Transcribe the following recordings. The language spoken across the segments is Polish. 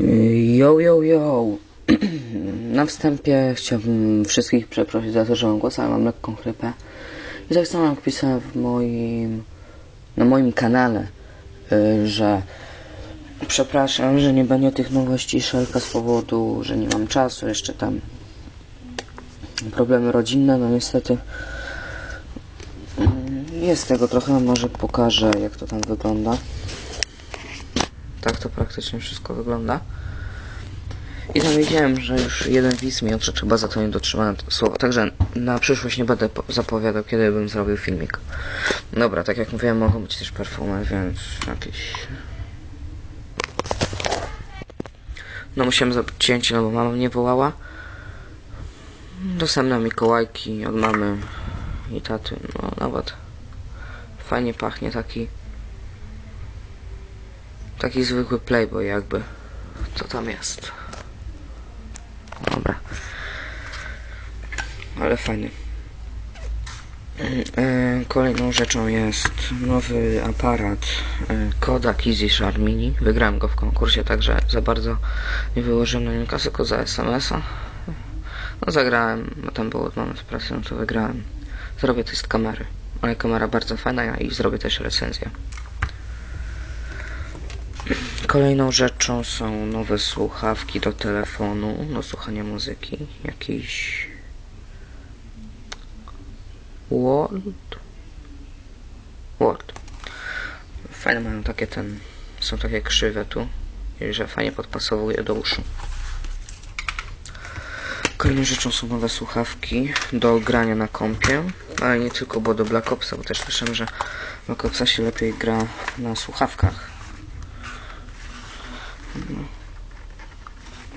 Yo, yo, yo. Na wstępie chciałbym wszystkich przeprosić za to, że mam głos, ale mam lekką chrypę. I tak samo jak pisałem w moim, na moim kanale, y, że przepraszam, że nie będzie tych nowości szelka z powodu, że nie mam czasu, jeszcze tam problemy rodzinne, no niestety y, jest tego trochę, może pokażę jak to tam wygląda. To praktycznie wszystko wygląda. I tam wiedziałem, że już jeden widz mi że trzeba za to nie dotrzymane słowa. Także na przyszłość nie będę po- zapowiadał, kiedy bym zrobił filmik. Dobra, tak jak mówiłem, mogą być też perfumy, więc jakieś... No musiałem zrobić cięcie, no bo mama mnie wołała. Dostałem Mikołajki od mamy i taty, no nawet fajnie pachnie taki taki zwykły playboy jakby. Co tam jest? Dobra. Ale fajny. E, Kolejną rzeczą jest nowy aparat e, Kodak Easy Sharp Mini. Wygrałem go w konkursie, także za bardzo nie wyłożyłem na nim kasy, tylko za SMS-a. No zagrałem, bo tam było mamy z pracy, no to wygrałem. Zrobię test kamery. Ale kamera bardzo fajna i zrobię też recenzję. Kolejną rzeczą są nowe słuchawki do telefonu do słuchania muzyki. Jakiś Word. Word. Fajne mają takie ten. Są takie krzywe tu. Że fajnie podpasowuje do uszu. Kolejną rzeczą są nowe słuchawki do grania na kompie, ale nie tylko, bo do Black Opsa, bo też słyszałem, że Black Opsa się lepiej gra na słuchawkach.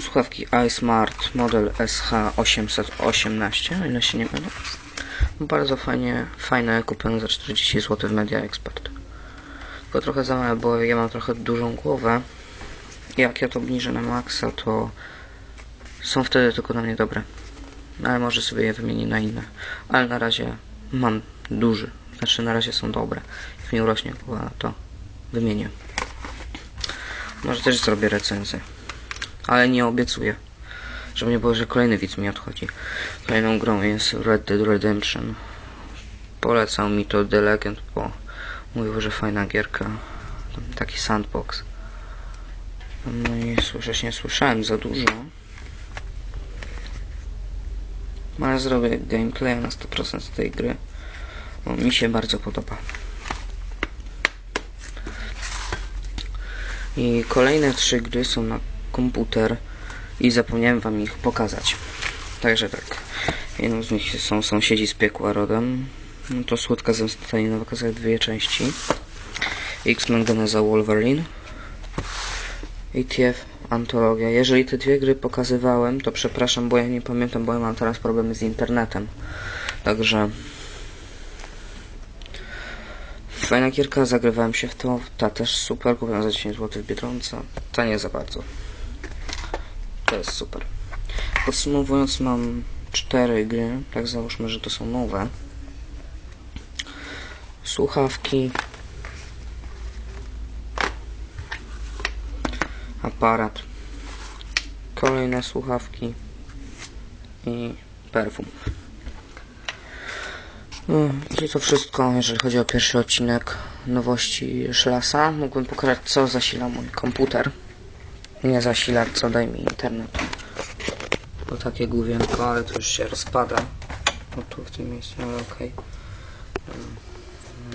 Słuchawki iSmart model SH818, o ile się nie mylę. Bardzo fajnie, fajne, kupione za 40 zł w Media Expert. Tylko trochę za małe, bo ja mam trochę dużą głowę. Jak ja to obniżę na maksa, to są wtedy tylko dla mnie dobre. Ale może sobie je wymienię na inne. Ale na razie mam duży. Znaczy na razie są dobre. Jak mi urośnie głowa, to wymienię. Może też zrobię recenzję. Ale nie obiecuję. Żeby nie było, że kolejny widz mi odchodzi. Kolejną grą jest Red Dead Redemption. Polecał mi to The Legend, bo mówił, że fajna gierka. Taki sandbox. No i słyszeć nie słyszałem za dużo. Ale zrobię gameplay na 100% z tej gry. Bo mi się bardzo podoba. I kolejne trzy gry są na komputer i zapomniałem wam ich pokazać. Także tak. Jedną z nich są Sąsiedzi z piekła rodem. No to Słodka Zemsta na wakacjach dwie części. X-Men Geneza Wolverine. ETF Antologia. Jeżeli te dwie gry pokazywałem, to przepraszam, bo ja nie pamiętam, bo ja mam teraz problemy z internetem. Także Fajna gierka, zagrywałem się w to. Ta też super, kupiłem za 10 zł w Biedronce. Ta nie za bardzo. To jest super. Podsumowując, mam cztery gry. Tak załóżmy, że to są nowe. Słuchawki. Aparat. Kolejne słuchawki. I perfum. No, i to wszystko, jeżeli chodzi o pierwszy odcinek nowości Szylasa. Mógłbym pokazać, co zasila mój komputer. Nie zasila, co daj mi internet. Bo takie główienko, ale to już się rozpada. O tu w tym miejscu, ale okej.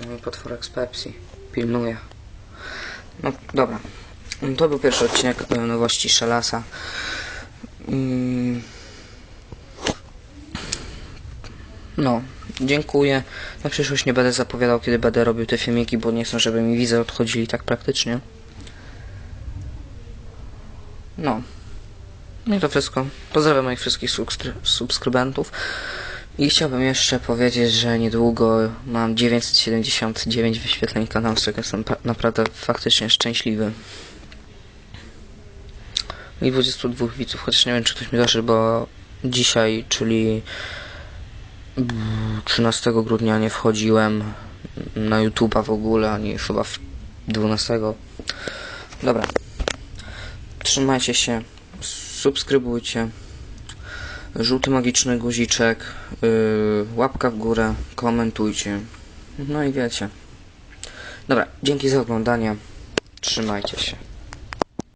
No i potworek z Pepsi. Pilnuje. No dobra. To był pierwszy odcinek nowości Szelasa. Mm. No, dziękuję. Na przyszłość nie będę zapowiadał, kiedy będę robił te filmiki, bo nie chcę, żeby mi widze odchodzili tak praktycznie. No. I to wszystko. Pozdrawiam moich wszystkich subskry- subskrybentów. I chciałbym jeszcze powiedzieć, że niedługo mam 979 wyświetleń kanału, z czego jestem naprawdę faktycznie szczęśliwy. I 22 widzów, chociaż nie wiem, czy ktoś mi doszedł, bo dzisiaj, czyli 13 grudnia nie wchodziłem na YouTube'a w ogóle, ani chyba w 12. Dobra. Trz- Trzymajcie się, subskrybujcie. Żółty magiczny guziczek, yy, łapka w górę, komentujcie. No i wiecie. Dobra, dzięki za oglądanie. Trzymajcie się.